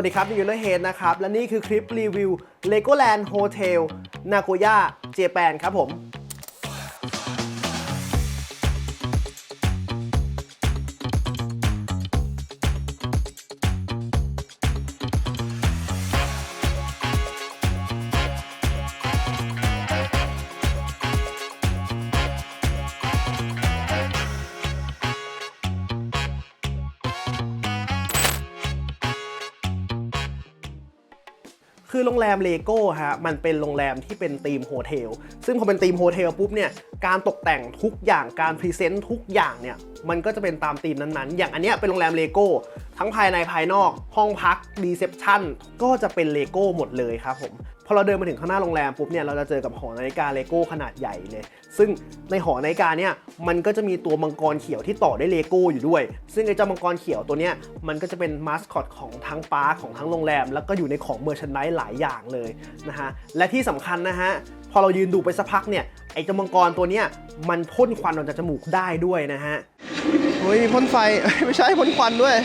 วัสดีครับนิวเลอร์เฮดนะครับ และนี่คือคลิปรีวิว Legoland Hotel Nagoya Japan ครับผม แรมเลโก้ฮะมันเป็นโรงแรมที่เป็นธีมโฮเทล ซึ่งพอเป็นธีมโฮเทลปุ๊บเนี่ยการตกแต่งทุกอย่างการพรีเซนต์ทุกอย่างเนี่ยมันก็จะเป็นตามธีมนั้นๆ อย่างอันเนี้ยเป็นโรงแรมเลโก้ทั้งภายในภายนอกห้องพักรีเซพชันก็จะเป็นเลโก้หมดเลยครับผมพอเราเดินมาถึงข้างหน้าโรงแรมปุ๊บเนี่ยเราจะเจอกับหอนาฬิกาเลโก้ขนาดใหญ่เลยซึ่งในหอนาฬิกาเนี่ยมันก็จะมีตัวมังกรเขียวที่ต่อด้วยเลโก้อยู่ด้วย ซึ่งไอ้เจ้ามังกรเขียวตัวเนี้ยมันก็จะเป็นมาสคอตของทั้งปาร์คของทั้งโรงแรม แล้วก็อยู่ในของเมอร์ชันไดหลายอย่างเลยนะฮะและที่สำคัญนะฮะ พอเรายืนดูไปสักพักเนี่ยไอ้จมังกรตัวเนี้ยมันพ่นควันออกจากจมูกได้ด้วยนะฮะโอ้ยมีพ่นไฟ ไม่ใช่พ่นควันด้วย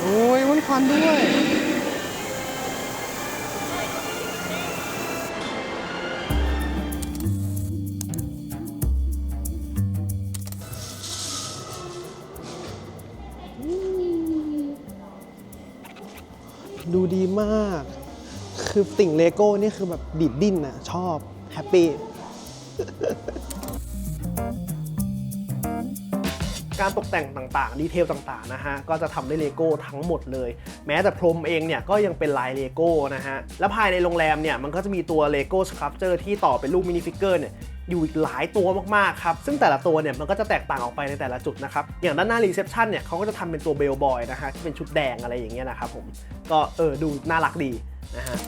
โอ้ยพ่นควันด้วยดูดีมาก คือติ่งเลโก้นี่คือแบบดิดดิ้นอะชอบแฮปปี้การตกแต่งต่างๆ ดีเทลต่างๆ นะฮะ ก็จะทำด้วยเลโก้ทั้งหมดเลย แม้แต่พรมเองเนี่ย ก็ยังเป็นลายเลโก้นะฮะ และภายในโรงแรมเนี่ย มันก็จะมีตัวเลโก้สครับเจอร์ที่ต่อเป็นรูปมินิฟิกเกอร์เนี่ย อยู่อีกหลายตัวมากๆ ครับ ซึ่งแต่ละตัวเนี่ย มันก็จะแตกต่างออกไปในแต่ละจุดนะครับ อย่างด้านหน้ารีเซพชันเนี่ยเขาก็จะทำเป็นตัวเบลบอยนะฮะ ที่เป็นชุดแดงอะไรอย่างเงี้ยนะครับผม ก็เออดูน่ารักดี นะฮะ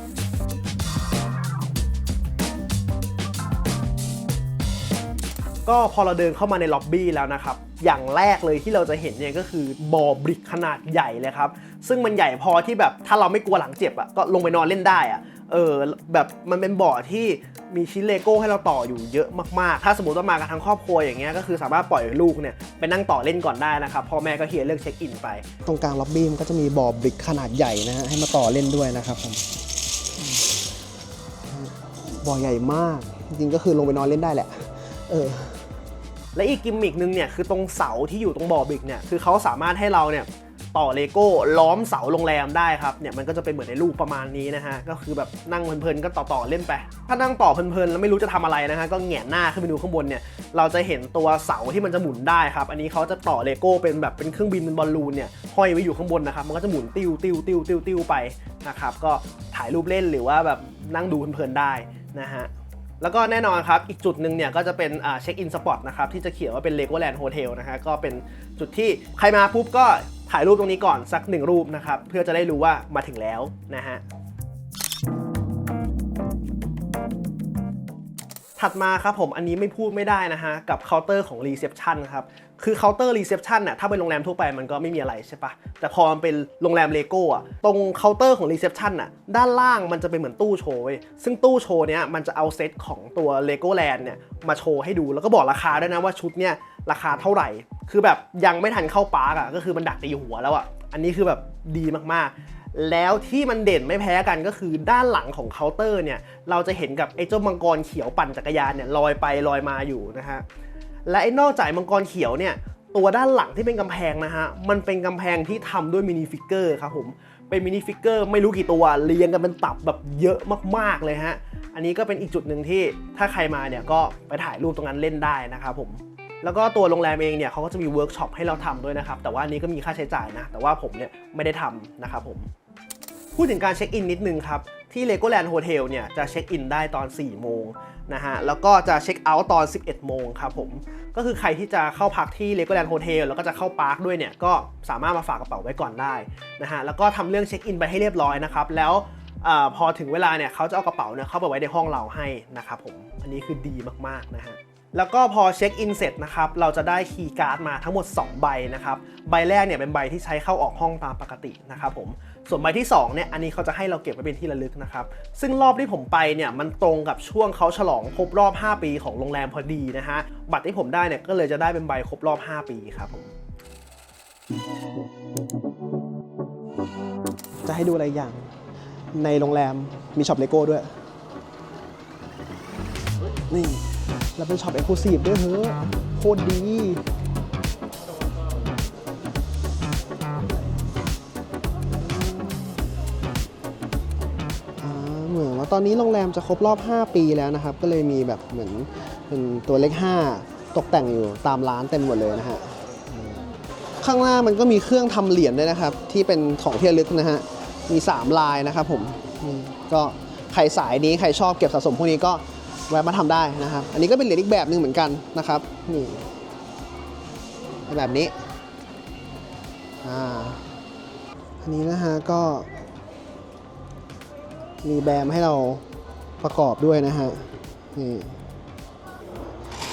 ก็พอเราเดินเข้ามาในล็อบบี้แล้วนะครับ อย่างแรกเลยที่เราจะเห็นเนี่ยก็คือบ่อบริกขนาดใหญ่เลยครับ ซึ่งมันใหญ่พอที่แบบถ้าเราไม่กลัวหลังเจ็บอะ่ะก็ลงไปนอนเล่นได้อะ่ะเออแบบมันเป็นบ่อที่ มีชิ้นเลโก้ให้เราต่ออยู่เยอะมากๆ ถ้าสมมติว่ามากันทั้งครอบครัวอย่างเงี้ยก็คือสามารถปล่อยลูกเนี่ยไปนั่งต่อเล่นก่อนได้นะครับพ่อแม่ก็เคลียร์เรื่องเช็คอินไป ตรงกลางล็อบบี้มันก็จะมีบ่อบริกขนาดใหญ่นะฮะให้มาต่อเล่นด้วยนะครับผมอืมบ่อใหญ่มาก จริงๆก็คือลงไปนอนเล่นได้แหละ เออและอีกกิมมิกนึงเนี่ยคือตรงเสาที่อยู่ตรงบ่อบิกเนี่ยคือเขาสามารถให้เราเนี่ย ต่อเลโก้ล้อมเสาโรงแรมได้ครับเนี่ยมันก็จะเป็นเหมือนในรูปประมาณนี้นะฮะก็คือแบบนั่งเพลินๆก็ต่อๆเล่นไป ถ้านั่งต่อเพลินๆแล้วไม่รู้จะทำอะไรนะฮะก็แหงนหน้าขึ้นไปดูข้างบนเนี่ยเราจะเห็นตัวเสาที่มันจะหมุนได้ครับอันนี้เขาจะต่อเลโก้เป็นแบบเป็นเครื่องบินเป็นบอลลูนเนี่ยห้อยไว้อยู่ข้างบนนะครับมันก็จะหมุนติ้วติ้วติ้วติ้วติ้วไปนะครับก็ถ่ายรูปเล่นหรือว่าแบบนั่งดูเพลินๆได้นะฮะแล้วก็แน่นอนครับ อีกจุดหนึ่งเนี่ยก็จะเป็นเช็คอินสปอตนะครับที่จะเขียนว่าเป็น Legoland Hotel นะฮะก็เป็นจุดที่ใครมาปุ๊บก็ ถ่ายรูปตรงนี้ก่อนสักหนึ่งรูปนะครับ เพื่อจะได้รู้ว่ามาถึงแล้วนะฮะถัดมาครับผมอันนี้ไม่พูดไม่ได้นะฮะ กับเคาน์เตอร์ของรีเซพชันครับ คือเคาน์เตอร์รีเซพชันน่ะถ้าเป็นโรงแรมทั่วไปมันก็ไม่มีอะไรใช่ปะแต่พอมันเป็นโรงแรมเลโก้อะตรงเคาน์เตอร์ของรีเซพชันน่ะด้านล่างมันจะเป็นเหมือนตู้โชว์เว้ยซึ่งตู้โชว์เนี้ยมันจะเอาเซตของตัวเลโก้แลนด์เนี่ยมาโชว์ให้ดูแล้วก็บอกราคาด้วยนะว่าชุดเนี่ยราคาเท่าไหร่ คือแบบยังไม่ทันเข้าปาร์กอะก็คือมันดักตีหัวแล้วอะอันนี้คือแบบดีมากๆ แล้วที่มันเด่นไม่แพ้กันก็คือด้านหลังของเคาน์เตอร์เนี่ย เราจะเห็นกับไอ้เจ้ามังกรเขียวปั่นจักรยานเนี่ยลอยไปลอยมาอยู่นะฮะ และไอ้นอกจากมังกรเขียวเนี่ย ตัวด้านหลังที่เป็นกำแพงนะฮะ มันเป็นกำแพงที่ทำด้วยมินิฟิกเกอร์ครับผม เป็นมินิฟิกเกอร์ไม่รู้กี่ตัวเรียงกันเป็นตับแบบเยอะมากๆเลยฮะ อันนี้ก็เป็นอีกจุดหนึ่งที่ถ้าใครมาเนี่ยก็ไปถ่ายรูปตรงนั้นเล่นได้นะครับผม แล้วก็ตัวโรงแรมเองเนี่ยเขาก็จะมีเวิร์กช็อปให้เราทำด้วยนะครับ แต่ว่านี้ก็มีค่าใช้จ่ายนะ แต่ว่าผมเนี่ยไม่ได้ทำนะครับผม พูดถึงการเช็คอินนิดนึงครับ ที่ Legoland Hotel เนี่ยจะเช็คอินได้ตอน 4 โมงนะฮะ แล้วก็จะเช็คเอาท์ตอน 11 โมงครับผม ก็คือใครที่จะเข้าพักที่ Legoland Hotel แล้วก็จะเข้าปาร์คด้วยเนี่ย ก็สามารถมาฝากกระเป๋าไว้ก่อนได้นะฮะ แล้วก็ทำเรื่องเช็คอินไปให้เรียบร้อยนะครับ แล้วอพอถึงเวลาเนี่ยเขาจะเอากระเป๋าเนี่ยเข้าไปไว้ในห้องเราให้นะครับผม อันนี้คือดีมากๆนะฮะ แล้วก็พอเช็คอินเสร็จนะครับเราจะได้คีย์การ์ดมาทั้งหมด 2 ใบนะครับใบแรกเนี่ยเป็นใบที่ใช้เข้าออกห้องตามปกตินะครับผมส่วนใบที่2เนี่ยอันนี้เขาจะให้เราเก็บไว้เป็นที่ระลึกนะครับซึ่งรอบที่ผมไปเนี่ยมันตรงกับช่วงเขาฉลองครบรอบ 5 ปีของโรงแรมพอดีนะฮะบัตรที่ผมได้เนี่ยก็เลยจะได้เป็นใบครบรอบ 5 ปีครับผมจะให้ดูอะไรอย่างในโรงแรมมีช็อปเลโก้ด้วยนี่ แล้วเป็นช็อปเอ็กซ์คลูซีฟด้วยเฮ้ยโคตรดีอ่าเหมือนว่าตอนนี้โรงแรมจะครบรอบ 5 ปีแล้วนะครับ ก็เลยมีแบบเหมือนเป็นตัวเลข 5 ตกแต่งอยู่ตามร้านเต็มหมดเลยนะฮะ ข้างหน้ามันก็มีเครื่องทำเหรียญด้วยนะครับ ที่เป็นของที่ระลึกนะฮะ มี 3 ลายนะครับผมมก็ใครสายนี้ใครชอบเก็บสะสมพวกนี้ก็ แวะมาทำได้นะครับ อันนี้ก็เป็นเหรียญอีกแบบหนึ่งเหมือนกันนะครับ นี่แบบนี้อ่าอันนี้นะฮะก็ มีแบมให้เราประกอบด้วยนะฮะนี่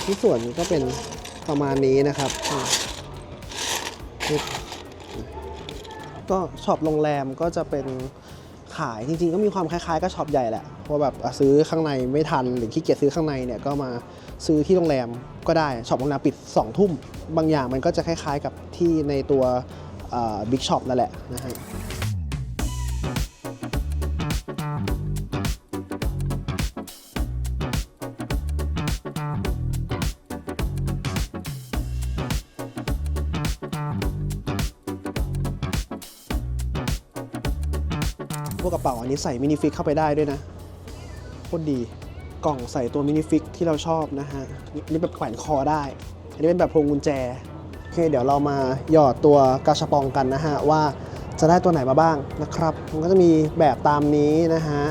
ที่ส่วนก็เป็นประมาณนี้นะครับ ก็ช็อปโรงแรมก็จะเป็น ขายจริงๆ ก็มีความคล้ายๆกับช็อปใหญ่แหละเพราะแบบซื้อข้างในไม่ทันหรือขี้เกียจซื้อข้างในเนี่ยก็มาซื้อที่โรงแรมก็ได้ช็อปโรงแรมปิด2ทุ่ม บางอย่างมันก็จะคล้ายๆกับที่ในตัวบิ๊กช็อปนั่นแหละนะฮะ พวกกระเป๋าอันนี้ใส่มินิฟิกเข้าไปได้ด้วยนะโคตรดีกล่องใส่ตัวมินิฟิกที่เราชอบนะฮะอันนี้แบบแขวนคอได้ อันนี้เป็นแบบพวงกุญแจโอเคเดี๋ยวเรามาหยอดตัวกาชาปองกันนะฮะว่าจะได้ตัวไหนมาบ้างนะครับ มันก็จะมีแบบตามนี้นะฮะ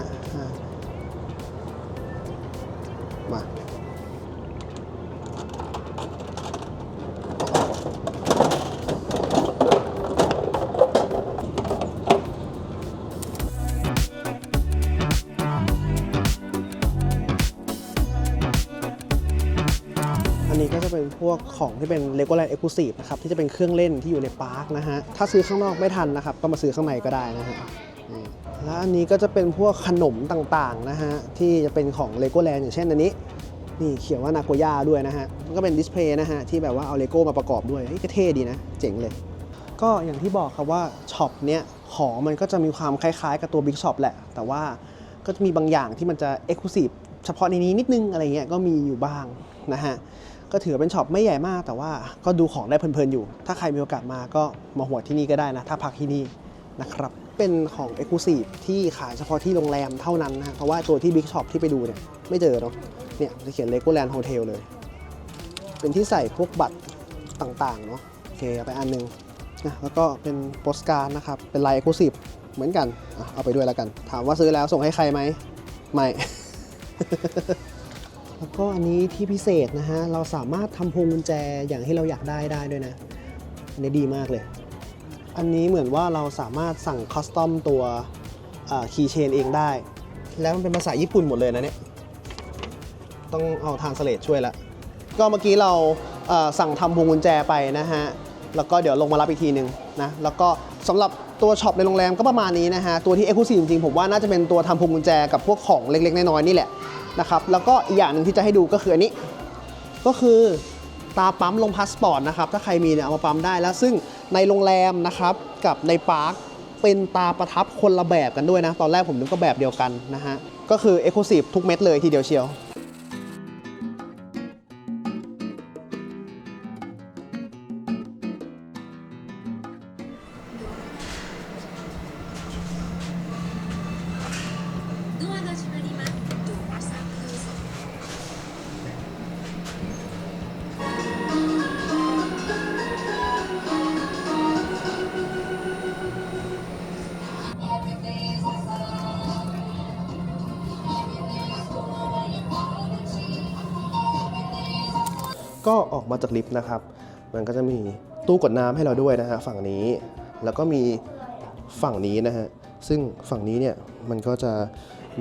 ของที่เป็น Legoland Exclusive นะครับที่จะเป็นเครื่องเล่นที่อยู่ในปาร์คนะฮะถ้าซื้อข้างนอกไม่ทันนะครับก็มาซื้อข้างในก็ได้นะฮะแล้วอันนี้ก็จะเป็นพวกขนมต่างๆนะฮะที่จะเป็นของ Legoland อย่างเช่นอันนี้นี่เขียนว่านาโกย่าด้วยนะฮะมันก็เป็นดิสเพลย์นะฮะที่แบบว่าเอาเลโก้มาประกอบด้วยเฮ้ยก็เท่ดีนะ เจ๋งเลย ก็อย่างที่บอกครับว่าช็อปเนี้ยของมันก็จะมีความคล้ายๆ กับตัว Big Shop แหละ แต่ว่าก็จะมีบางอย่างที่มันจะ Exclusive เฉพาะในนี้นิดนึงอะไรเงี้ยก็มีอยู่บ้างนะฮะ ก็ถือเป็นช็อปไม่ใหญ่มาก แต่ว่าก็ดูของได้เพลินๆอยู่ ถ้าใครมีโอกาสมาก็มาหัวที่นี่ก็ได้นะ ถ้าพักที่นี่นะครับ เป็นของ Exclusive ที่ขายเฉพาะที่โรงแรมเท่านั้นนะเพราะว่าตัวที่ Big Shop ที่ไปดูเนี่ยไม่เจอเนาะเนี่ยจะเขียน Legoland Hotel เลย เป็นที่ใส่พวกบัตรต่างๆเนาะโอเคเอาไปอันหนึงนะแล้วก็เป็นโปสการ์ดนะครับ เป็นลาย Exclusive เหมือนกัน เอาไปด้วยแล้วกัน ถามว่าซื้อแล้วส่งให้ใครไหมไม่ แล้วก็อันนี้ที่พิเศษนะฮะ เราสามารถทำพวงกุญแจอย่างที่เราอยากได้ได้ด้วยนะ อันนี้ดีมากเลย อันนี้เหมือนว่าเราสามารถสั่งคัสตอมตัวคีย์เชนเองได้ แล้วมันเป็นภาษาญี่ปุ่นหมดเลยนะเนี่ย ต้องเอาทางสเลตช่วยละ ก็เมื่อกี้เราสั่งทำพวงกุญแจไปนะฮะ แล้วก็เดี๋ยวลงมารับอีกทีหนึ่งนะ แล้วก็สำหรับตัวช็อปในโรงแรมก็ประมาณนี้นะฮะ ตัวที่เอ็กซ์คลูซีฟจริงๆ ผมว่าน่าจะเป็นตัวทำพวงกุญแจกับพวกของเล็กๆ น้อยๆ นี่แหละ นะครับ แล้วก็อีกอย่างหนึ่งที่จะให้ดูก็คืออันนี้ ก็คือตาปั๊มลงพาสปอร์ตนะครับ ถ้าใครมีเนี่ยเอามาปั๊มได้แล้ว ซึ่งในโรงแรมนะครับกับในปาร์คเป็นตาประทับคนละแบบกันด้วยนะ ตอนแรกผมนึกว่าแบบเดียวกันนะฮะ ก็คือ e x c l u s i v e ทุกเม็ดเลยทีเดียวเชียว ก็ออกมาจากลิฟต์นะครับ มันก็จะมีตู้กดน้ำให้เราด้วยนะฮะฝั่งนี้ แล้วก็มีฝั่งนี้นะฮะ ซึ่งฝั่งนี้เนี่ยมันก็จะ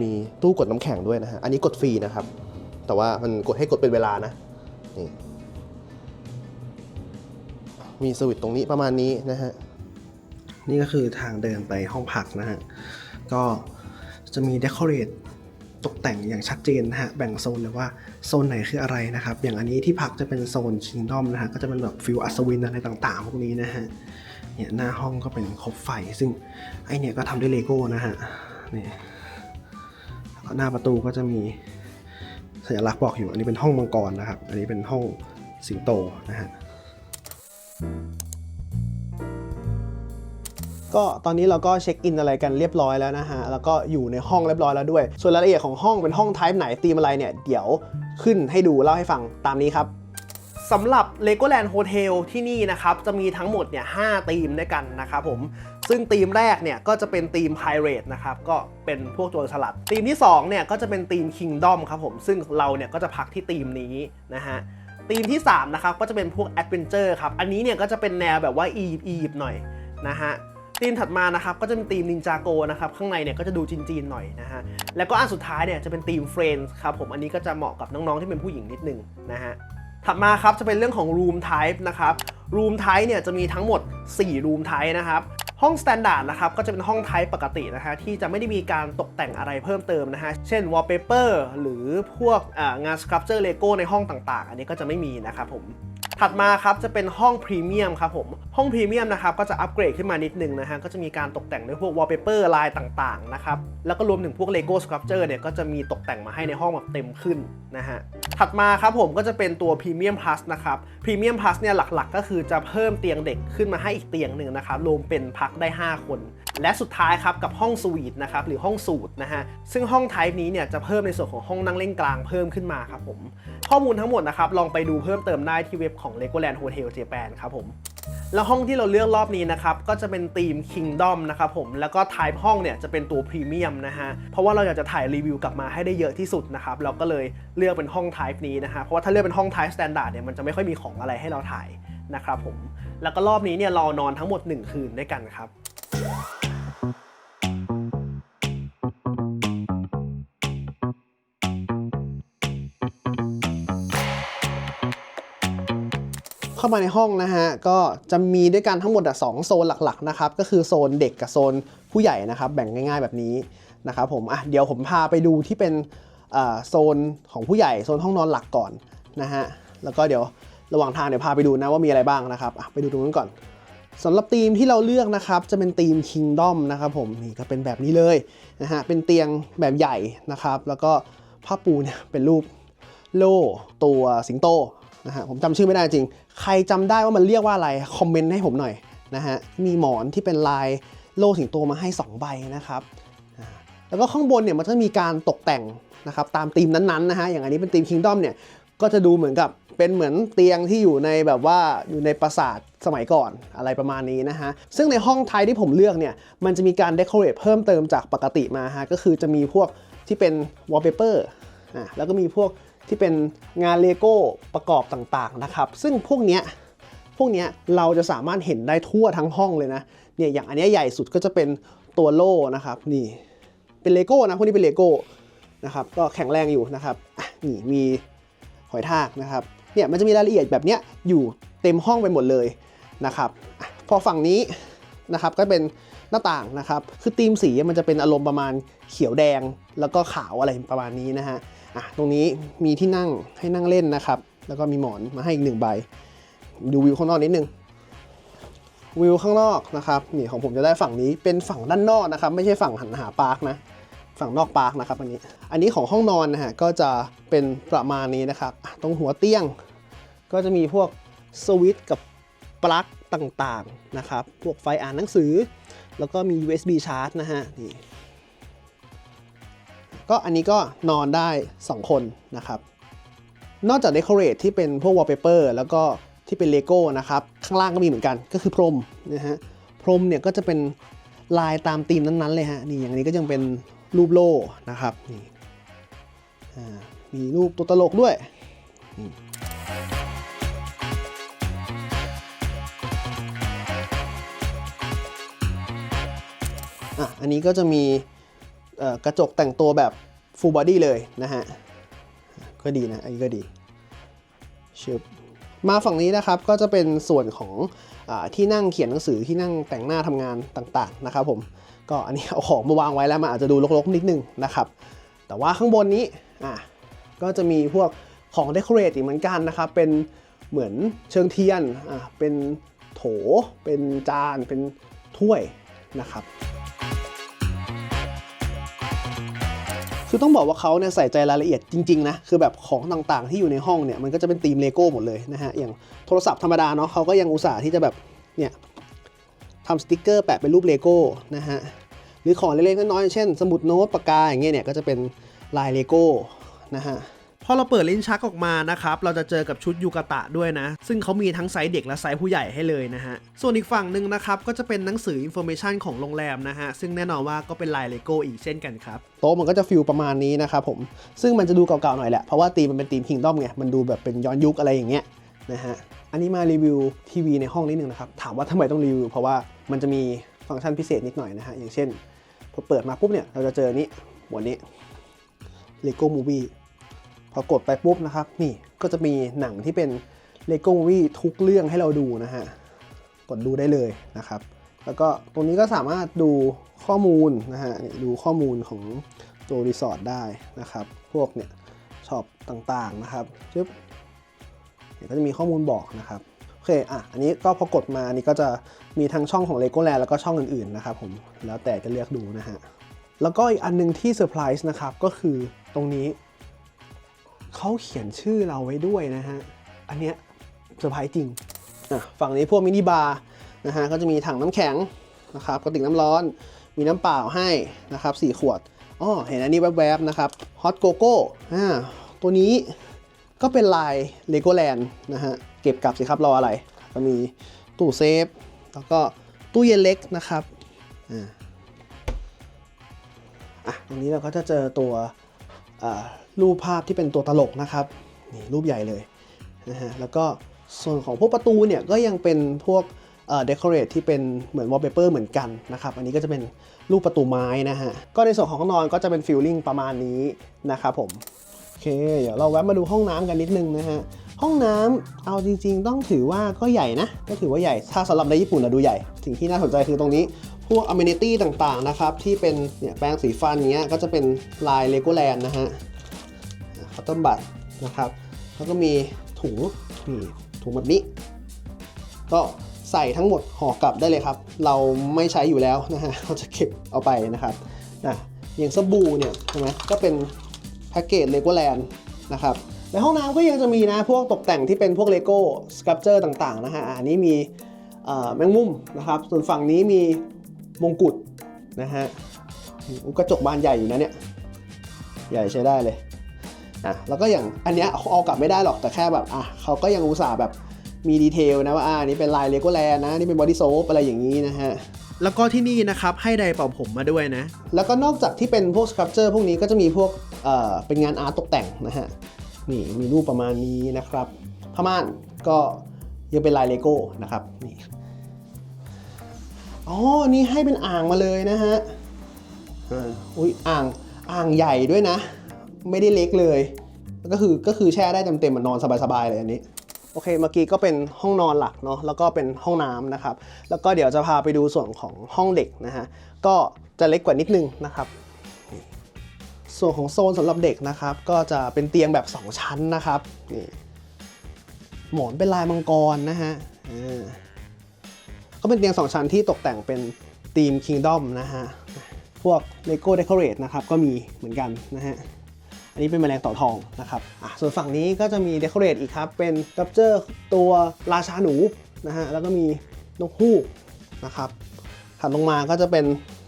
มีตู้กดน้ำแข็งด้วยนะฮะ อันนี้กดฟรีนะครับ แต่ว่ามันกดให้กดเป็นเวลานะ นี่ มีสวิตช์ตรงนี้ประมาณนี้นะฮะ นี่ก็คือทางเดินไปห้องพักนะฮะ ก็จะมีเดคอเรท ตกแต่งอย่างชัดเจนนะฮะแบ่งโซนเลยว่าโซนไหนคืออะไรนะครับ อย่างอันนี้ที่พักจะเป็นโซนคิงดอมนะฮะก็จะเป็นแบบฟิลอัศวินอะไรต่างๆ พวกนี้นะฮะเนี่ยหน้าห้องก็เป็นครบไฟ ซึ่งไอเนี่ยก็ทำด้วยเลโก้นะฮะนี่แล้วก็หน้าประตูก็จะมีสัญลักษณ์บอกอยู่ อันนี้เป็นห้องมังกรนะครับ อันนี้เป็นห้องสิงโตนะฮะ ก็ตอนนี้เราก็เช็คอินอะไรกันเรียบร้อยแล้วนะฮะ แล้วก็อยู่ในห้องเรียบร้อยแล้วด้วย ส่วนรายละเอียดของห้องเป็นห้องไทป์ไหนธีมอะไรเนี่ยเดี๋ยวขึ้นให้ดูเล่าให้ฟังตามนี้ครับสำหรับ Legoland Hotel ที่นี่นะครับ จะมีทั้งหมดเนี่ย5ธีมด้วยกันนะครับผม ซึ่งธีมแรกเนี่ยก็จะเป็นธีม Pirate นะครับ ก็เป็นพวกโจรสลัด ธีมที่2เนี่ยก็จะเป็นธีม Kingdom ครับผม ซึ่งเราเนี่ยก็จะพักที่ธีมนี้นะฮะธีมที่3นะครับก็จะเป็นพวก Adventure ครับ อันนี้เนี่ยก็จะเป็นแนวแบบว่าอียิปต์อียิปต์หน่อยนะฮะ ธีมถัดมานะครับก็จะเป็นธีมนินจาโกนะครับข้างในเนี่ยก็จะดูจีนๆหน่อยนะฮะแล้วก็อันสุดท้ายเนี่ยจะเป็นธีม Friends ครับผมอันนี้ก็จะเหมาะกับน้องๆที่เป็นผู้หญิงนิดนึงนะฮะถัดมาครับจะเป็นเรื่องของ room type นะครับ room type เนี่ยจะมีทั้งหมด 4 room type นะครับห้อง standard นะครับก็จะเป็นห้อง type ปกตินะฮะที่จะไม่ได้มีการตกแต่งอะไรเพิ่มเติมนะฮะเช่น wallpaper หรือพวกอ่างาน sculpture Lego ในห้องต่างๆ อันนี้ก็จะไม่มีนะครับผม ถัดมาครับจะเป็นห้องพรีเมียมครับผมห้องพรีเมียมนะครับก็จะอัปเกรดขึ้นมานิดนึงนะฮะก็จะมีการตกแต่งด้วยพวก wallpaper ลายต่างๆนะครับแล้วก็รวมถึงพวก Lego sculpture เนี่ยก็จะมีตกแต่งมาให้ในห้องแบบเต็มขึ้นนะฮะถัดมาครับผมก็จะเป็นตัว Premium Plus นะครับ Premium Plus เนี่ยหลักๆ ก็คือจะเพิ่มเตียงเด็กขึ้นมาให้อีกเตียงหนึ่งนะครับรวมเป็นพักได้ 5 คน และสุดท้ายครับกับห้องสวีทนะครับหรือห้องสูตรนะฮะซึ่งห้องไทป์นี้เนี่ยจะเพิ่มในส่วนของห้องนั่งเล่นกลางเพิ่มขึ้นมาครับผมข้อมูลทั้งหมดนะครับลองไปดูเพิ่มเติมได้ที่เว็บของ Legoland Hotel Japan ครับผมแล้วห้องที่เราเลือกรอบนี้นะครับก็จะเป็นธีม Kingdom นะครับผมแล้วก็ Type ห้องเนี่ยจะเป็นตัวพรีเมียมนะฮะเพราะว่าเราอยากจะถ่ายรีวิวกลับมาให้ได้เยอะที่สุดนะครับเราก็เลยเลือกเป็นห้อง Type นี้นะฮะเพราะว่าถ้าเลือกเป็นห้อง Type Standard เนี่ยมันจะไม่ค่อยมีของอะไรให้เราถ่ายนะครับผมแล้วก็รอบนี้เนี่ยเรานอนทั้งหมด 1 คืนด้วยกันครับ มาในห้องนะฮะก็จะมีด้วยกันทั้งหมดสองโซนหลักๆนะครับก็คือโซนเด็กกับโซนผู้ใหญ่นะครับแบ่งง่าย ๆแบบนี้นะครับผมอะเดี๋ยวผมพาไปดูที่เป็นโซนของผู้ใหญ่โซนห้องนอนหลักก่อนนะฮะแล้วก็เดี๋ยวระหว่างทางเดี๋ยวพาไปดูนะว่ามีอะไรบ้างนะครับไปดูตรงนั้นก่อนสำหรับธีมที่เราเลือกนะครับจะเป็นธีม Kingdom นะครับผมนี่ก็เป็นแบบนี้เลยนะฮะเป็นเตียงแบบใหญ่นะครับ แล้วก็ผ้าปูเนี่ยเป็นรูปโล่ตัวสิงโตนะฮะผมจำชื่อไม่ได้จริง ใครจำได้ว่ามันเรียกว่าอะไร คอมเมนต์ให้ผมหน่อยนะฮะ มีหมอนที่เป็นลายโล่สิงโตมาให้ 2 ใบนะครับแล้วก็ข้างบนเนี่ยมันจะมีการตกแต่งนะครับตามธีมนั้นๆนะฮะ อย่างอันนี้เป็นธีม Kingdom เนี่ย ก็จะดูเหมือนกับเป็นเหมือนเตียงที่อยู่ในแบบว่าอยู่ในปราสาทสมัยก่อนอะไรประมาณนี้นะฮะ ซึ่งในห้องไทยที่ผมเลือกเนี่ย มันจะมีการเด o อเรทเพิ่มเติมจากปกติมาฮะ ก็คือจะมีพวกที่เป็น wallpaper อะแล้วก็มีพวก ที่เป็นงานเลโก้ประกอบต่างๆนะครับ ซึ่งพวกเนี้ยพวกเนี้ยเราจะสามารถเห็นได้ทั่วทั้งห้องเลยนะเนี่ยอย่างอันนี้ใหญ่สุดก็จะเป็นตัวโล่นะครับนี่เป็นเลโก้นะพวกนี้เป็นเลโก้นะครับก็แข็งแรงอยู่นะครับนี่มีหอยทากนะครับเนี่ยมันจะมีรายละเอียดแบบเนี้ยอยู่เต็มห้องไปหมดเลยนะครับพอฝั่งนี้นะครับก็เป็นหน้าต่างนะครับ คือธีมสีมันจะเป็นอารมณ์ประมาณเขียวแดงแล้วก็ขาวอะไรประมาณนี้นะฮะ อะตรงนี้มีที่นั่งให้นั่งเล่นนะครับ แล้วก็มีหมอนมาให้อีกหนึ่งใบ ดูวิวข้างนอกนิดนึง วิวข้างนอกนะครับนี่ของผมจะได้ฝั่งนี้เป็นฝั่งด้านนอกนะครับ ไม่ใช่ฝั่งหันหาปาร์คนะ ฝั่งนอกปาร์คนะครับอันนี้ อันนี้ของห้องนอนนะฮะก็จะเป็นประมาณนี้นะครับ ตรงหัวเตียง ก็จะมีพวกสวิตช์กับปลั๊กต่างๆนะครับ พวกไฟอ่านหนังสือ แล้วก็มี USB ชาร์จนะฮะนี่ ก็อันนี้ก็นอนได้ 2 คนนะครับ นอกจากเดคอเรทที่เป็นพวกวอลเปเปอร์แล้วก็ที่เป็นเลโก้นะครับ ข้างล่างก็มีเหมือนกันก็คือพรมนะฮะพรมเนี่ยก็จะเป็นลายตามธีมนั้นๆเลยฮะนี่อย่างนี้ก็ยังเป็นรูปโล่นะครับนี่มีรูปตัวตลกด้วยอะอันนี้ก็จะมี กระจกแต่งตัวแบบ full body เลยนะฮะ ก็ดีนะ อันนี้ก็ดีชึบมาฝั่งนี้นะครับก็จะเป็นส่วนของอที่นั่งเขียนหนังสือที่นั่งแต่งหน้าทำงานต่างๆนะครับผมก็อันนี้เอาของมาวางไว้แล้วมันอาจจะดูรกๆนิดนึงนะครับ แต่ว่าข้างบนนี้อะก็จะมีพวกของเดคอเรทอีกเหมือนกันนะครับ เป็นเหมือนเชิงเทียนอะเป็นโถ เป็นจาน เป็นถ้วยนะครับ คือต้องบอกว่าเขาเนี่ยใส่ใจรายละเอียดจริงๆนะ คือแบบของต่างๆ ที่อยู่ในห้องเนี่ยมันก็จะเป็นธีมเลโก้หมดเลยนะฮะ อย่างโทรศัพท์ธรรมดาเนาะเขาก็ยังอุตส่าห์ที่จะแบบเนี่ยทำสติกเกอร์แปะเป็นรูปเลโก้นะฮะ หรือของเล็กๆน้อยๆเช่น สมุดโน้ตปากกาอย่างเงี้ยเนี่ยก็จะเป็นลายเลโก้นะฮะ พอเราเปิดลิ้นชักออกมานะครับ เราจะเจอกับชุดยูกะตะด้วยนะ ซึ่งเขามีทั้งไซส์เด็กและไซส์ผู้ใหญ่ให้เลยนะฮะ ส่วนอีกฝั่งหนึ่งนะครับ ก็จะเป็นหนังสืออินโฟเมชันของโรงแรมนะฮะ ซึ่งแน่นอนว่าก็เป็นลายเลโก้อีกเช่นกันครับ โต๊ะมันก็จะฟิลประมาณนี้นะครับผม ซึ่งมันจะดูเก่าๆหน่อยแหละ เพราะว่าธีมันเป็นธีมคิงด้อมไง มันดูแบบเป็นย้อนยุคอะไรอย่างเงี้ยนะฮะ อันนี้มารีวิวทีวีในห้องนิดนึงนะครับ ถามว่าทำไมต้องรีวิว เพราะว่ามันจะมีฟังก์ชันพิเศษนิดหน่อยนะฮะ อย่างเช่นพอเปิดมาปุ๊บเนี่ย เราจะเจอนี้หัวนี้ Lego Movie พอกดไปปุ๊บนะครับ นี่ก็จะมีหนังที่เป็น Lego Movie ทุกเรื่องให้เราดูนะฮะ กดดูได้เลยนะครับ แล้วก็ตรงนี้ก็สามารถดูข้อมูลนะฮะดูข้อมูลของตัวรีสอร์ทได้นะครับ พวกเนี่ยช็อปต่างๆนะครับจึ๊บเนี่ยก็จะมีข้อมูลบอกนะครับโอเค อะ อันนี้ก็พอกดมา อันนี้ก็จะมีทั้งช่องของ Legoland แล้วก็ช่องอื่นๆ นะครับผม แล้วแต่จะเลือกดูนะฮะ แล้วก็อีกอันหนึงที่เซอร์ไพรส์นะครับ ก็คือตรงนี้ เขาเขียนชื่อเราไว้ด้วยนะฮะ อันเนี้ยเซอร์ไพรส์จริงฝั่งนี้พวกมินิบาร์นะฮะก็จะมีถังน้ำแข็งนะครับกระติกน้ำร้อน มีน้ำเปล่าให้นะครับ4ขวดอ๋อเห็นอันนี้แวบๆนะครับฮอตโกโก้อ่าตัวนี้ก็เป็นลายเลโกแลนด์นะฮะเก็บกลับสิครับรออะไร ก็มีตู้เซฟ แล้วก็ตู้เย็นเล็กนะครับอ่าอะตรงนี้เราก็จะเจอตัวอ่า รูปภาพที่เป็นตัวตลกนะครับนี่รูปใหญ่เลยนะฮะแล้วก็ส่วนของพวกประตูเนี่ยก็ยังเป็นพวกเดคอเรทที่เป็นเหมือนวอลเปเปอร์เหมือนกันนะครับอันนี้ก็จะเป็นรูปประตูไม้นะฮะก็ในส่วนของห้องนอนก็จะเป็นฟิลลิ่งประมาณนี้นะครับผมโอเค เดี๋ยวเราแวะมาดูห้องน้ำกันนิดนึงนะฮะห้องน้ำเอาจริง ๆ ต้องถือว่าก็ใหญ่นะก็ถือว่าใหญ่ถ้าสำหรับในญี่ปุ่นนะดูใหญ่ สิ่งที่น่าสนใจคือตรงนี้พวกอ m ม n i t y ต่างๆนะครับที่เป็นเนี่ยแปรงสีฟันเงี้ยก็จะเป็นลายเลโกแลนด์นะฮะ ตตอนบัตนะครับ แล้วก็มีถุงนี่ถุงแบบนี้ ก็ใส่ทั้งหมดห่อกลับได้เลยครับ เราไม่ใช้อยู่แล้วนะฮะเราจะเก็บเอาไปนะครับนะอย่างสบู่เนี่ยใช่ไหมก็เป็นแพ็กเกจเลโกแลนด์นะครับในห้องน้ำก็ยังจะมีนะพวกตกแต่งที่เป็นพวกเลโก้สครับเจอร์ต่างๆนะฮะอันนี้มีแมงมุมนะครับ ส่วนฝั่งนี้มีมงกุฎนะฮะอุ๊ยกระจกบานใหญ่อยู่นะเนี่ย ใหญ่ใช้ได้เลย อะแล้วก็อย่างอันเนี้ยเอากลับไม่ได้หรอกแต่แค่แบบอะเขาก็ยังอุตส่าห์แบบมีดีเทลนะว่าอ่านี่เป็นลายเลโกแลนนะนี่เป็นบอดี้โซปอะไรอย่างนี้นะฮะแล้วก็ที่นี่นะครับให้ไดร์เป่าผมมาด้วยนะ แล้วก็นอกจากที่เป็นพวกสครับเจอร์พวกนี้ก็จะมีพวกเอ่อเป็นงานอาร์ตตกแต่งนะฮะนี่มีรูปประมาณนี้นะครับผ้าม่านก็ยังเป็นลายเลโก้นะครับนี่อ๋อนี่ให้เป็นอ่างมาเลยนะฮะอ่าอุ้ยอ่างอ่างใหญ่ด้วยนะ ไม่ได้เล็กเลย ก็คือก็คือแช่ได้เต็มๆมันนอนสบายๆเลยอันนี้โอเคเมื่อกี้ก็เป็นห้องนอนหลักเนาะแล้วก็เป็นห้องน้ำนะครับ แล้วก็เดี๋ยวจะพาไปดูส่วนของห้องเด็กนะฮะก็จะเล็กกว่านิดนึงนะครับ ส่วนของโซนสำหรับเด็กนะครับ ก็จะเป็นเตียงแบบ 2 ชั้นนะครับนี่หมอนเป็นลายมังกรนะฮะอ่าก็เป็นเตียง 2 ชั้นที่ตกแต่งเป็นธีม Kingdom นะฮะพวก Lego Decorate นะครับก็มีเหมือนกันนะฮะ อันนี้เป็นแมลงเต่าทองนะครับส่วนฝั่งนี้ก็จะมีเดคอเรทอีกครับ เป็นกัปเจอร์ตัวราชาหนูนะฮะ แล้วก็มีนกฮูกนะครับ ถัดลงมาก็จะเป็น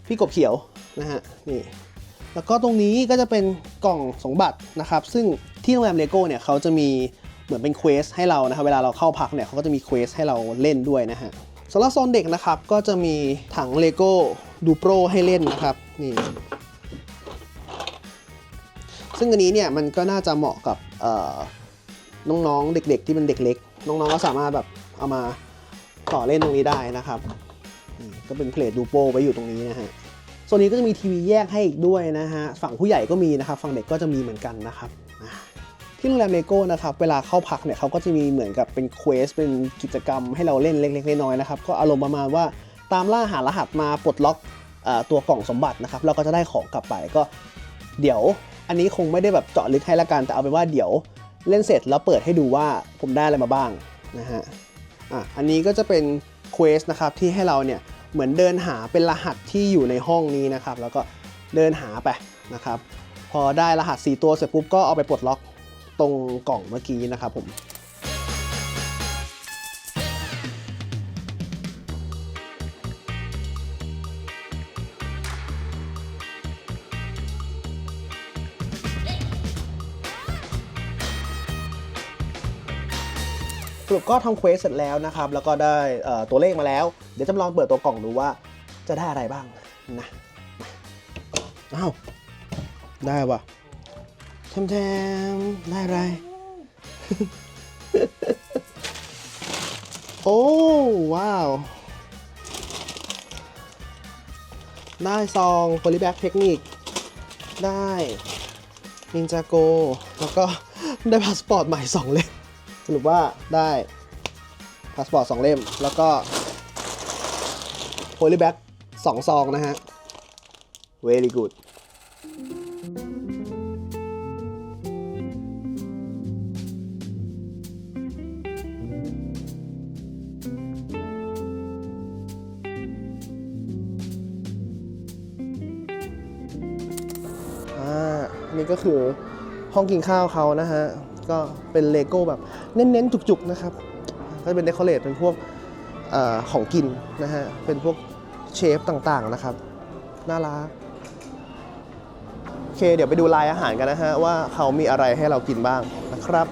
พี่กบเขียวนะฮะ นี่ แล้วก็ตรงนี้ก็จะเป็นกล่องสมบัตินะครับ ซึ่งที่โรงแรมเลโก้เนี่ยเขาจะมีเหมือนเป็นเควสให้เรานะครับ เวลาเราเข้าพักเนี่ยเขาก็จะมีเควสให้เราเล่นด้วยนะฮะสำหรับโซนเด็กนะครับ ก็จะมีถังเลโก้ดูโปรให้เล่นนะครับ นี่ ซึ่งอันนี้เนี่ยมันก็น่าจะเหมาะกับน้องๆเด็กๆที่เป็นเด็กเล็ก น้องๆก็สามารถแบบเอามาต่อเล่นตรงนี้ได้นะครับก็เป็นเพลทดูโปไว้อยู่ตรงนี้นะฮะโซนนี้ก็จะมีทีวีแยกให้อีกด้วยนะฮะฝั่งผู้ใหญ่ก็มีนะครับฝั่งเด็กก็จะมีเหมือนกันนะครับที่โรงแรมเลโก้นะครับเวลาเข้าพักเนี่ยเขาก็จะมีเหมือนกับเป็นเควสเป็นกิจกรรมให้เราเล่นเล็กๆน้อยๆนะครับก็อารมณ์ประมาณว่าตามล่าหารหัสมาปลดล็อกอตัวกล่องสมบัตินะครับเราก็จะได้ของกลับไปก็เดี๋ยว อันนี้คงไม่ได้แบบเจาะลึกให้ละกัน แต่เอาเป็นว่าเดี๋ยวเล่นเสร็จแล้วเปิดให้ดูว่าผมได้อะไรมาบ้างนะฮะ อะ อันนี้ก็จะเป็นเควสนะครับที่ให้เราเนี่ยเหมือนเดินหาเป็นรหัสที่อยู่ในห้องนี้นะครับ แล้วก็เดินหาไปนะครับ พอได้รหัส 4 ตัวเสร็จปุ๊บก็เอาไปปลดล็อกตรงกล่องเมื่อกี้นะครับผม ก็ทำเควสเสร็จแล้วนะครับ แล้วก็ได้ตัวเลขมาแล้ว เดี๋ยวจะลองเปิดตัวกล่องดูว่าจะได้อะไรบ้างนะอ้าวได้วะแทมแทมได้อะไร โอ้ว้าว ได้ซองโพลิแบ็กเทคนิคได้นินจาโก แล้วก็ได้พาสปอร์ตใหม่2เล่ม สรุปว่าได้พาสปอร์ต2เล่ม แล้วก็โพลิแบ็ก2ซองนะฮะ very good อ่านี่ก็คือห้องกินข้าวเขานะฮะ ก็เป็นเลโก้แบบ เน้นๆ จุกๆนะครับก็จะเป็นเดคอเรทเป็นพวกอของกินนะฮะเป็นพวกเชฟต่างๆนะครับน่ารักโอเคเดี๋ยวไปดูลายอาหารกันนะฮะว่าเขามีอะไรให้เรากินบ้างนะครับ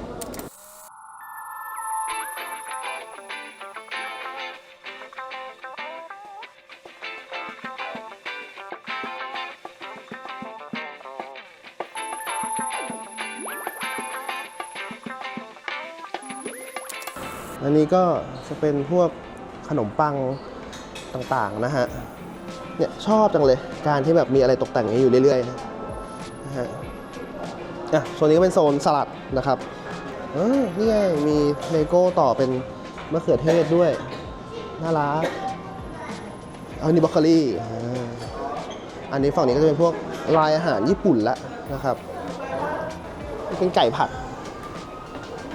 อันนี้ก็จะเป็นพวกขนมปังต่างๆนะฮะ เนี่ยชอบจังเลยการที่แบบมีอะไรตกแต่งอยู่เรื่อยๆนะฮะอะโซนนี้ก็เป็นโซนสลัดนะครับเออนี่ไงมีเลโก้ต่อเป็นมะเขือเทศด้วย น่ารักอันนี้บรอกโคลีอ่อันนี้ฝั่งนี้ก็จะเป็นพวกลายอาหารญี่ปุ่นละนะครับ เป็นไก่ผัด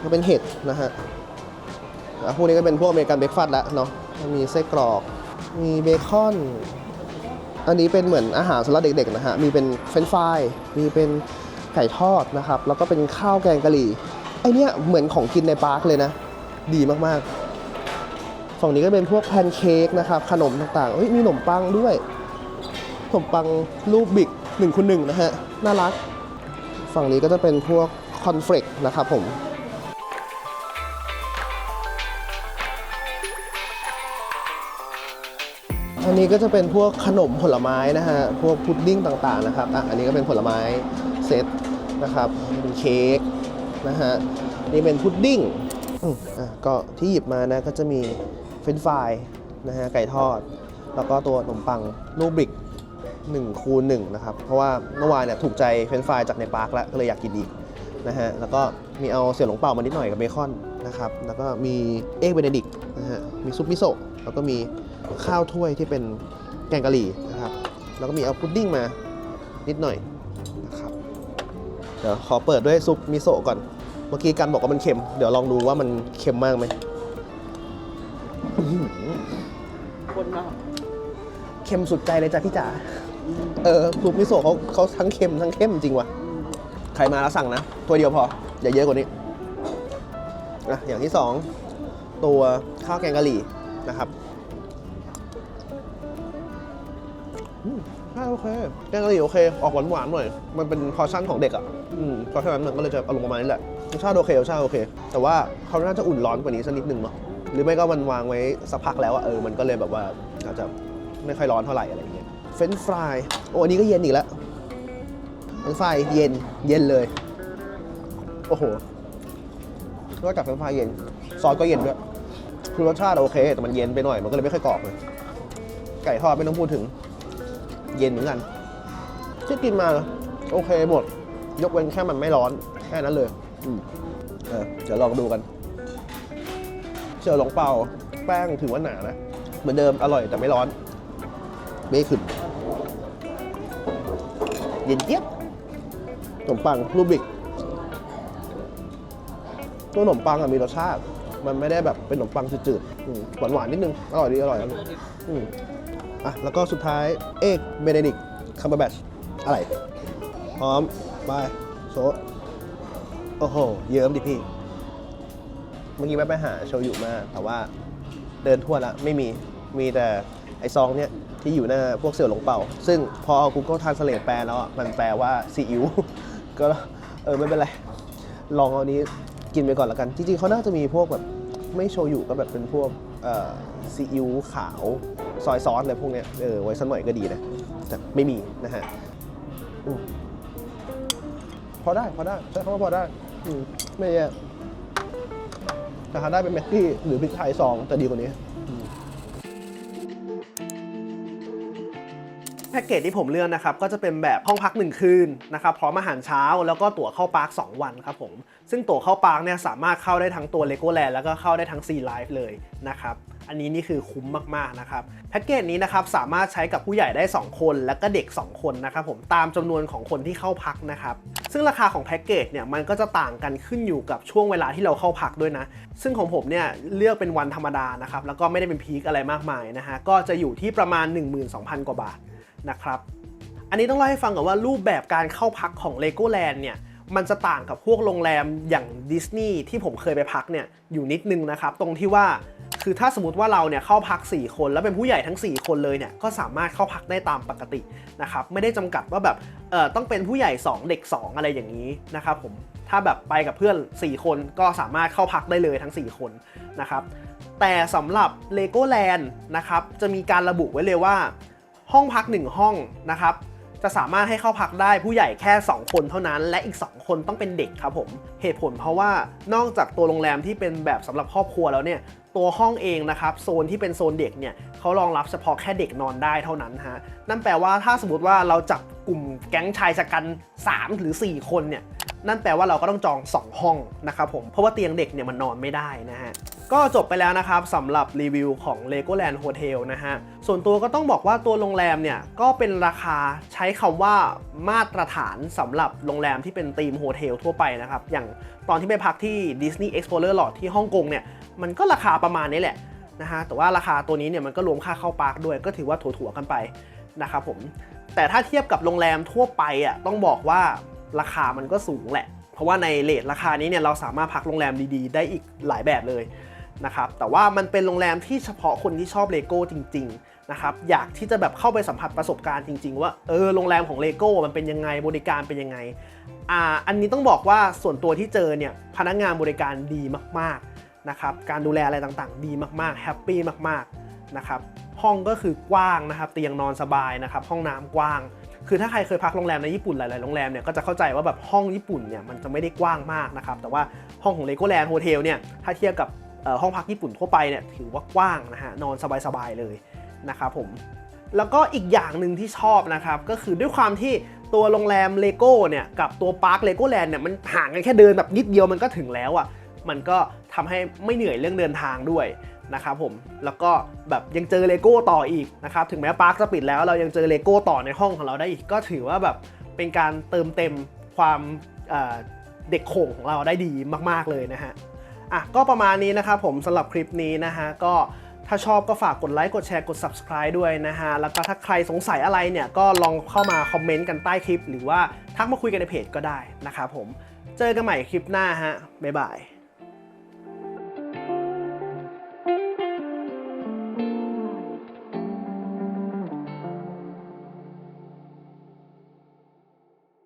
ก็เป็นเห็ดนะฮะะพวกนี้ก็เป็นพวกอเมริกันเบรกฟาสต์แล้วเนาะมีไส้กรอก มีเบคอน อันนี้เป็นเหมือนอาหารสำหรับเด็กๆนะฮะ มีเป็นเฟรนช์ฟราย มีเป็นไก่ทอดนะครับ แล้วก็เป็นข้าวแกงกะหรี่ ไอเนี้ยเหมือนของกินในปาร์คเลยนะ ดีมากๆ ฝั่งนี้ก็เป็นพวกแพนเค้กนะครับ ขนมต่างๆเฮ้ย มีขนมปังด้วย ขนมปังรูปบิกหนึ่งคูณหนึ่งนะฮะ น่ารัก ฝั่งนี้ก็จะเป็นพวกคอนเฟลกนะครับผม นี้ก็จะเป็นพวกขนมผลไม้นะฮะ พวกพุดดิ้งต่างๆนะครับ อะ อันนี้ก็เป็นผลไม้เซตนะครับเป็นเค้กนะฮะ นี่เป็นพุดดิ้งอะก็ที่หยิบมานะก็จะมีเฟรนฟรายนะฮะ ไก่ทอด แล้วก็ตัวขนมปังลูกบริก1คูณ1นะครับ เพราะว่าเมื่อวานเนี่ยถูกใจเฟรนฟรายจากในปาร์คแล้ว ก็เลยอยากกินอีกนะฮะ แล้วก็มีเอาเสี่ยวหลงเป่ามานิดหน่อยกับเบคอนนะครับ แล้วก็มีเอ็กเบเนดิกนะฮะ มีซุปมิโซะ แล้วก็มีข้าวถ้วยที่เป็นแกงกะหรี่นะครับ แล้วก็มีเอาพุดดิ้งมานิดหน่อยนะครับ เดี๋ยวขอเปิดด้วยซุปมิโซะก่อน เมื่อกี้กันบอกว่ามันเค็ม เดี๋ยวลองดูว่ามันเค็มมากไหมอื้อหือคนมากเค็มสุดใจเลยจ้ะพี่จ๋า เออซุปมิโซะเขาเขาทั้งเค็มทั้งเข้มจริงว่ะ ใครมาแล้วสั่งนะตัวเดียวพอ อย่าเยอะกว่านี้อะอย่างที่สองตัวข้าวแกงกะหรี่นะครับ อเคแกงกะหรี่โอเค ออกหวานหวานๆหน่อย มันเป็นพอชั่นของเด็กอะอืมเพราะฉะนั้นมันก็เลยจะอารมณ์ประมาณนี้แหละรสชาติโอเครสชาติโอเค แต่ว่าเขาน่าจะอุ่นร้อนกว่านี้สักนิดนึงเนาะหรือไม่ก็มันวางไว้สักพักแล้วอะเออมันก็เลยแบบว่าอาจจะไม่ค่อยร้อนเท่าไหร่อะไรอย่างเงี้ยเฟรนฟรายโอ้อันนี้ก็เย็นอีกแล้วเฟรนฟรายเย็นเย็นเลย โอ้โหนอกจากเฟรนฟรายเย็นซอสก็เย็นด้วยคือรสชาติโอเค แต่มันเย็นไปหน่อยมันก็เลยไม่ค่อยกรอบเลยไก่ทอดไม่ต้องพูดถึง เย็นเหมือนกันที่กินมาโอเคหมด ยกเว้นแค่มันไม่ร้อนแค่นั้นเลย อืมเออเดี๋ยวลองดูกันเจอหลงเปาแป้งถือว่าหนานะ เหมือนเดิมอร่อยแต่ไม่ร้อนไม่ขึ้น เย็นเจี๊ยบขนมปังรูบิกตัวขนมปังอะมีรสชาติ มันไม่ได้แบบเป็นขนมปังจืดๆหวานหวานๆนิดนึง อร่อยดี อร่อยอืม อะแล้วก็สุดท้ายเอกเบเดนิกคัมเบอร์แบชอะไร พร้อมไปโซโอ้โห เยิ้มดิพี่ เมื่อกี้แวะไปหาโชยุมา แต่ว่าเดินทั่วแล้วไม่มี มีแต่ไอซองเนี่ย ที่อยู่หน้าพวกเสี่ยวหลงเป่า ซึ่งพอเอา Google Translate แปลแล้วอะมันแปลว่าซีอิ๊ว ก็เออไม่เป็นไร ลองเอานี้กินไปก่อนล้วกัน จริงๆเขาน่าจะมีพวกแบบไม่โชยุก็แบบเป็นพวก ซีอิ๊วขาว ซอยซอสอะไรพวกเนี้ยเออไว้สักหน่อยก็ดีนะ แต่ไม่มีนะฮะอพอได้พอได้ใช้คำว่าพอได้อืไม่แย่แต่หาได้เป็นแม็กกี้หรือพริกไทยซองแต่ดีกว่านี้ พ็กเกจที่ผมเลือกนะครับก็จะเป็นแบบห้องพัก 1 คืนนะครับพร้อมอาหารเช้าแล้วก็ตั๋วเข้าปาร์ค2วันครับผมซึ่งตั๋วเข้าปาร์คเนี่ยสามารถเข้าได้ทั้งตัว Legoland แล้วก็เข้าได้ทั้ง Sea Life เลยนะครับอันนี้นี่คือคุ้มมากๆนะครับแพ็กเกจนี้นะครับสามารถใช้กับผู้ใหญ่ได้ 2 คน และก็เด็ก 2 คนนะครับผมตามจำนวนของคนที่เข้าพักนะครับซึ่งราคาของแพ็กเกจเนี่ยมันก็จะต่างกันขึ้นอยู่กับช่วงเวลาที่เราเข้าพักด้วยนะ ซึ่งของผมเนี่ยเลือกเป็นวันธรรมดานะครับแล้วก็ไม่ได้เป็นพีคอะไรมากมายนะฮะก็จะอยู่ที่ประมาณ 12,000 กว่าบาท นะครับ อันนี้ต้องเล่าให้ฟังก่อนว่ารูปแบบการเข้าพักของ Legoland เนี่ยมันจะต่างกับพวกโรงแรมอย่างดิสนีย์ที่ผมเคยไปพักเนี่ยอยู่นิดนึงนะครับ ตรงที่ว่าคือถ้าสมมติว่าเราเนี่ยเข้าพัก 4 คนแล้วเป็นผู้ใหญ่ทั้ง 4 คนเลยเนี่ยก็สามารถเข้าพักได้ตามปกตินะครับไม่ได้จำกัดว่าแบบเอ่อต้องเป็นผู้ใหญ่ 2 เด็ก 2 อะไรอย่างนี้นะครับผมถ้าแบบไปกับเพื่อน 4 คนก็สามารถเข้าพักได้เลยทั้ง 4 คนนะครับแต่สำหรับ Legoland นะครับจะมีการระบุไว้เลยว่า ห้องพัก 1 ห้องนะครับจะสามารถให้เข้าพักได้ผู้ใหญ่แค่ 2 คนเท่านั้น และอีก 2 คนต้องเป็นเด็กครับผม เหตุผลเพราะว่านอกจากตัวโรงแรมที่เป็นแบบสำหรับครอบครัวแล้วเนี่ยตัวห้องเองนะครับโซนที่เป็นโซนเด็กเนี่ยเขารองรับเฉพาะแค่เด็กนอนได้เท่านั้นฮะนั่นแปลว่าถ้าสมมติว่าเราจับกลุ่มแก๊งชายชะกัน 3 หรือ 4 คนเนี่ย นั่นแปลว่าเราก็ต้องจอง 2 ห้องนะครับผม เพราะว่าเตียงเด็กเนี่ยมันนอนไม่ได้นะฮะ ก็จบไปแล้วนะครับสำหรับรีวิวของ Legoland Hotel นะฮะ ส่วนตัวก็ต้องบอกว่าตัวโรงแรมเนี่ยก็เป็นราคาใช้คำว่ามาตรฐานสำหรับโรงแรมที่เป็นธีมโฮเทลทั่วไปนะครับ อย่างตอนที่ไปพักที่ Disney Explorer Lodge ที่ฮ่องกงเนี่ยมันก็ราคาประมาณนี้แหละนะฮะแต่ว่าราคาตัวนี้เนี่ยมันก็รวมค่าเข้าปาร์คด้วยก็ถือว่าถัวๆกันไปนะครับผมแต่ถ้าเทียบกับโรงแรมทั่วไปอะต้องบอกว่า ราคามันก็สูงแหละ เพราะว่าในเลทราคานี้เนี่ยเราสามารถพักโรงแรมดีๆ ได้อีกหลายแบบเลยนะครับแต่ว่ามันเป็นโรงแรมที่เฉพาะคนที่ชอบเลโก้จริงๆนะครับอยากที่จะแบบเข้าไปสัมผัสประสบการณ์จริง ๆ ว่าเออโรงแรมของเลโก้มันเป็นยังไงบริการเป็นยังไงอ่าอันนี้ต้องบอกว่าส่วนตัวที่เจอเนี่ยพนักงานบริการดีมากๆนะครับการดูแลอะไรต่างๆ ดีมากๆแฮปปี้มากๆนะครับห้องก็คือกว้างนะครับเตียงนอนสบายนะครับห้องน้ำกว้าง คือถ้าใครเคยพักโรงแรมในญี่ปุ่นหลาย ๆ โรงแรมเนี่ยก็จะเข้าใจว่าแบบห้องญี่ปุ่นเนี่ยมันจะไม่ได้กว้างมากนะครับ แต่ว่าห้องของ Legoland Hotel เนี่ยถ้าเทียบกับห้องพักญี่ปุ่นทั่วไปเนี่ยถือว่ากว้างนะฮะนอนสบาย ๆ เลยนะครับผมแล้วก็อีกอย่างหนึ่งที่ชอบนะครับก็คือด้วยความที่ตัวโรงแรมเลโก้เนี่ยกับตัวพาร์คเลโก้แลนด์เนี่ยมันห่างกันแค่เดินแบบนิดเดียวมันก็ถึงแล้วอะ่ะมันก็ทำให้ไม่เหนื่อยเรื่องเดินทางด้วย นะครับผม แล้วก็แบบยังเจอเลโก้ต่ออีกนะครับ ถึงแม้พาร์คจะปิดแล้วเรายังเจอเลโก้ต่อในห้องของเราได้อีก ก็ถือว่าแบบเป็นการเติมเต็มความเเด็กโข่งของเราได้ดีมาก ๆ เลยนะฮะ อะ ก็ประมาณนี้นะครับผมสำหรับคลิปนี้นะฮะ ก็ถ้าชอบก็ฝากกดไลค์ กดแชร์ กด subscribe ด้วยนะฮะ แล้วก็ถ้าใครสงสัยอะไรเนี่ย ก็ลองเข้ามาคอมเมนต์กันใต้คลิป หรือว่าทักมาคุยกันในเพจก็ได้นะครับผม เจอกันใหม่คลิปหน้าฮะ บ๊ายบาย